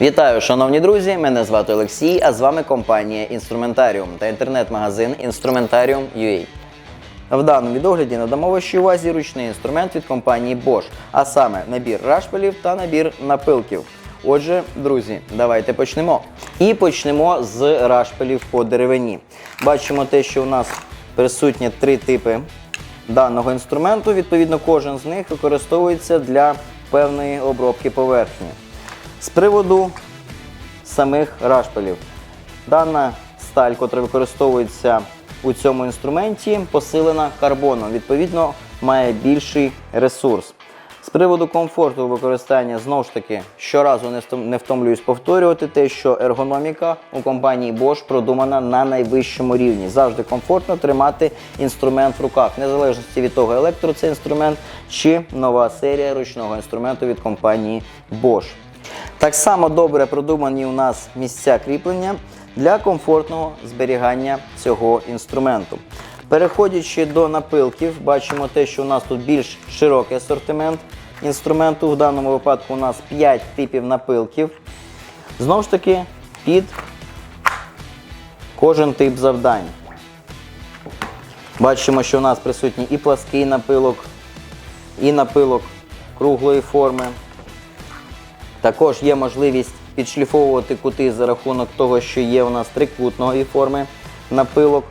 Вітаю, шановні друзі! Мене звати Олексій, а з вами компанія Інструментаріум та інтернет-магазин Instrumentarium.ua. В даному відогляді надамо вашій увазі ручний інструмент від компанії Bosch, а саме набір рашпилів та набір напилків. Отже, друзі, давайте почнемо. І почнемо з рашпилів по деревині. Бачимо те, що у нас присутні три типи даного інструменту. Відповідно, кожен з них використовується для певної обробки поверхні. З приводу самих рашпилів. Дана сталь, котра використовується у цьому інструменті, посилена карбоном, відповідно, має більший ресурс. З приводу комфорту використання, знову ж таки, щоразу не втомлююсь повторювати те, що ергономіка у компанії Bosch продумана на найвищому рівні. Завжди комфортно тримати інструмент в руках, незалежно від того, електро це інструмент чи нова серія ручного інструменту від компанії Bosch. Так само добре продумані у нас місця кріплення для комфортного зберігання цього інструменту. Переходячи до напилків, бачимо те, що у нас тут більш широкий асортимент інструменту. В даному випадку у нас 5 типів напилків. Знову ж таки, під кожен тип завдань. Бачимо, що у нас присутній і плаский напилок, і напилок круглої форми. Також є можливість підшліфовувати кути за рахунок того, що є у нас трикутної форми напилок.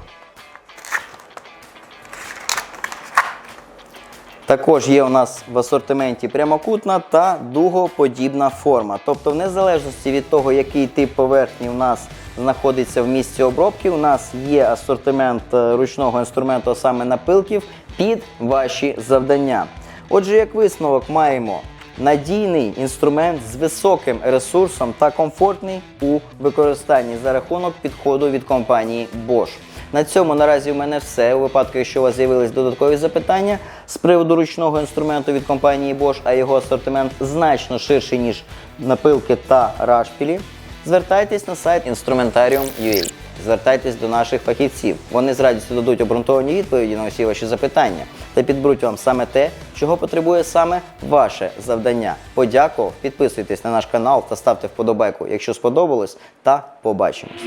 Також є у нас в асортименті прямокутна та дугоподібна форма. Тобто, в незалежності від того, який тип поверхні у нас знаходиться в місці обробки, у нас є асортимент е, ручного інструменту, саме напилків, під ваші завдання. Отже, як висновок маємо надійний інструмент з високим ресурсом та комфортний у використанні за рахунок підходу від компанії Bosch. На цьому наразі у мене все. У випадку, якщо у вас з'явились додаткові запитання з приводу ручного інструменту від компанії Bosch, а його асортимент значно ширший, ніж напилки та рашпілі, звертайтесь на сайт Instrumentarium.ua. Звертайтесь до наших фахівців. Вони з радістю дадуть обґрунтовані відповіді на усі ваші запитання та підберуть вам саме те, чого потребує саме ваше завдання. Подякував, підписуйтесь на наш канал та ставте вподобайку, якщо сподобалось, та побачимось.